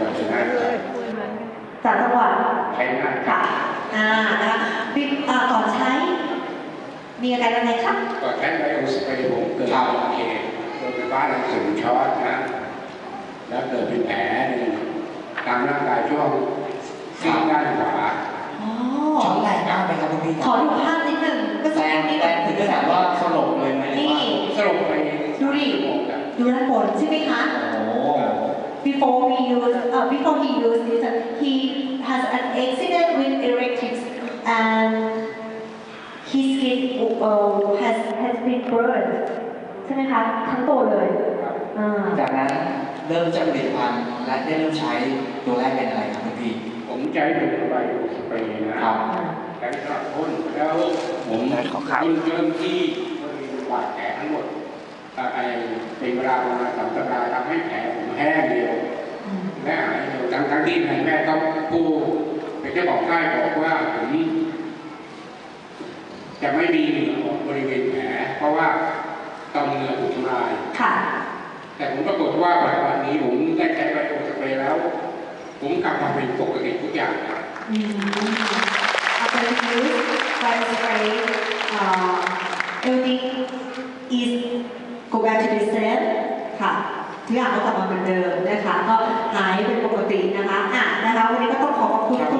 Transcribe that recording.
วัดชนะจากจังหวัดชัยนาทค่ะอ่านะคะวิอ่าก่อนใช้ มีอาการยังไงครับก็ใช้ไบโอสเปรย์ผมเกิดอุบัติเหตุโดนไฟฟ้าแรงสูงช็อตนะ แล้วเกิดเป็นแผลนี่ตามร่างกายช่วงซีกด้านขวาอ๋อช็อตแรงมากไหมครับคุณพี่ขอดูภาพนิดหนึ่งก็แรงแรงถึงขนาดว่าสลบเลยไหมนี่สรุปไปดูดิชั่วโมงครับดูด้านบนใช่ไหมคะโอ้โห before he use uh, before he used this uh, he has an accident with electrics and his skin uh, has has been burned ใช่ไหมคะทั้งตัวเลยอ่าจากนั้นเริ่มจะผลิตภัณฑ์และได้เริ่มใช้ตัวแรกเป็นอะไรครับคุณพี่ผมใช้เป็นไบโอสเปรย์นะครับใช้สำหรับพ่นแล้วผมขอครับพ่นเริ่มที่บริเวณบาดแผลทั้งหมดเอ่อไอ้เป็นเวลาประมาณสามสัปดาห์ทำให้แผลผม แห้งเร็วอืมและหายเร็วทั้งทั้งๆที่นายแม่ก็ผู้เป็นเจ้าของค่ายบอกว่าผมจะไม่มีเหงื่อออกบริเวณแผลเพราะว่าตอมเหงื่อถูกทำลายค่ะ แต่ผมปรากฏว่าปัจจุบันนี้ผมได้ใช้ไบโอสเปรย์แล้ว ผมกลับมาเป็นปกติทุกอย่างครับอืม after use by spray uh, everything is go back to the same ค่ะ ทุกอย่างก็กลับมาเหมือนเดิมนะคะ ก็หายเป็นปกตินะคะอะนะคะ วันนี้ก็ต้องขอขอบคุณคุณสมพรในทีวีวันนะคะขอบคุณ